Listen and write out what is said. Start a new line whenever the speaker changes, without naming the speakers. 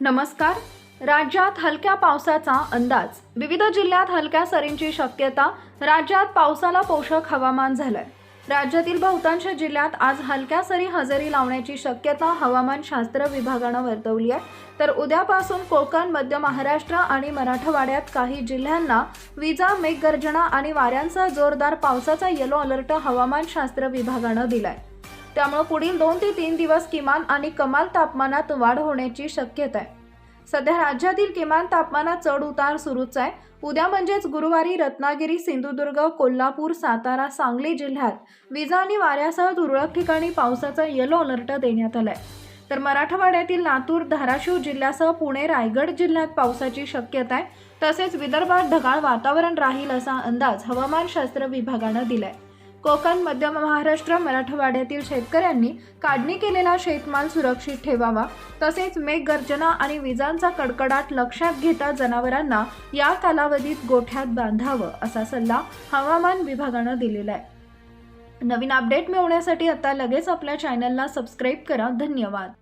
नमस्कार. राज्यात हलक्या पावसाचा अंदाज. विविध जिल्ह्यात हलक्या सरींची शक्यता. राज्यात पावसाला पोषक हवामान झालंय. राज्यातील बहुतांश जिल्ह्यात आज हलक्या सरी हजेरी लावण्याची शक्यता हवामान शास्त्र विभागानं वर्तवली आहे. तर उद्यापासून कोकण मध्य महाराष्ट्र आणि मराठवाड्यात काही जिल्ह्यांना विजा मेघगर्जना आणि वाऱ्यांसह जोरदार पावसाचा येलो अलर्ट हवामानशास्त्र विभागानं दिलाय. त्यामुळे पुढील दोन ते तीन दिवस किमान आणि कमाल तापमानात वाढ होण्याची शक्यता आहे. सध्या राज्यातील किमान तापमानात चढ उतार सुरूच आहे. उद्या म्हणजेच गुरुवारी रत्नागिरी सिंधुदुर्ग कोल्हापूर सातारा सांगली जिल्ह्यात विजा आणि वाऱ्यासह तुरळक ठिकाणी पावसाचा येलो अलर्ट देण्यात आलाय. तर मराठवाड्यातील लातूर धाराशिव जिल्ह्यासह पुणे रायगड जिल्ह्यात पावसाची शक्यता आहे. तसेच विदर्भात ढगाळ वातावरण राहील असा अंदाज हवामानशास्त्र विभागानं दिलाय. कोकण मध्य महाराष्ट्र मराठवाड्यातील शेतकऱ्यांनी काढणी केलेला शेतमाल सुरक्षित ठेवावा. तसेच मेघगर्जना आणि विजांचा कडकडाट लक्षात घेता जनावरांना या कालावधीत गोठ्यात बांधावं असा सल्ला हवामान विभागानं दिलेला आहे. नवीन अपडेट मिळवण्यासाठी आता लगेच आपल्या चॅनलला सबस्क्राईब करा. धन्यवाद.